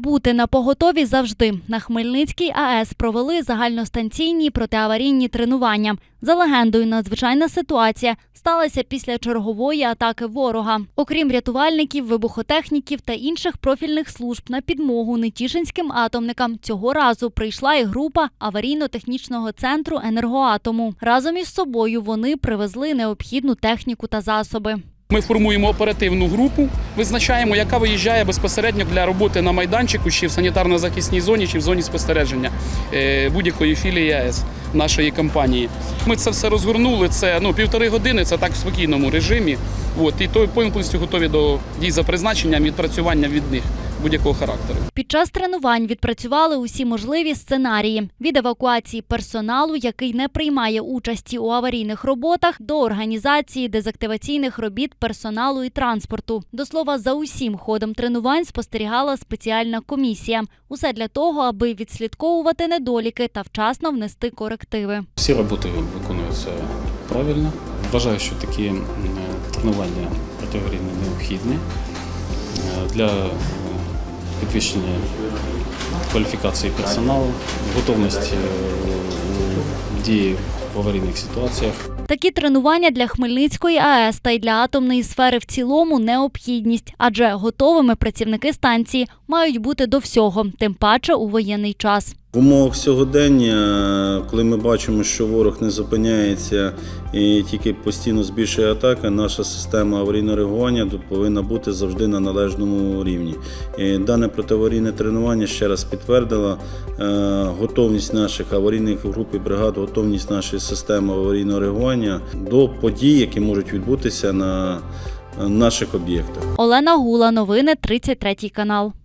Бути на поготові завжди. На Хмельницькій АЕС провели загальностанційні протиаварійні тренування. За легендою, надзвичайна ситуація сталася після чергової атаки ворога. Окрім рятувальників, вибухотехніків та інших профільних служб на підмогу нетішинським атомникам цього разу прийшла і група аварійно-технічного центру енергоатому. Разом із собою вони привезли необхідну техніку та засоби. Ми формуємо оперативну групу, визначаємо, яка виїжджає безпосередньо для роботи на майданчику, чи в санітарно-захисній зоні, чи в зоні спостереження е, будь-якої філії АЕС нашої компанії. Ми це все розгорнули. Це ну півтори години. Це так в спокійному режимі. От і то повністю готові до дій за призначенням відпрацювання від них будь-якого характеру. Під час тренувань відпрацювали усі можливі сценарії від евакуації персоналу, який не приймає участі у аварійних роботах, до організації дезактиваційних робіт персоналу і транспорту. До слова, за усім ходом тренувань спостерігала спеціальна комісія. Усе для того, аби відслідковувати недоліки та вчасно внести корективи. Всі роботи виконуються правильно. Вважаю, що такі тренування протиаварійні необхідні е, для підвищення кваліфікації персоналу, готовності е, дії в аварійних ситуаціях. Такі тренування для Хмельницької АЕС та й для атомної сфери в цілому необхідність, адже готовими працівники станції мають бути до всього, тим паче у воєнний час. В умовах сьогодення, коли ми бачимо, що ворог не зупиняється і тільки постійно збільшує атаки, наша система аварійного реагування повинна бути завжди на належному рівні. І дане протиаварійне тренування ще раз підтвердило е, готовність наших аварійних груп і бригад, готовність нашої системи аварійного реагування до подій, які можуть відбутися на наших об'єктах. Олена Гула, новини 33 канал.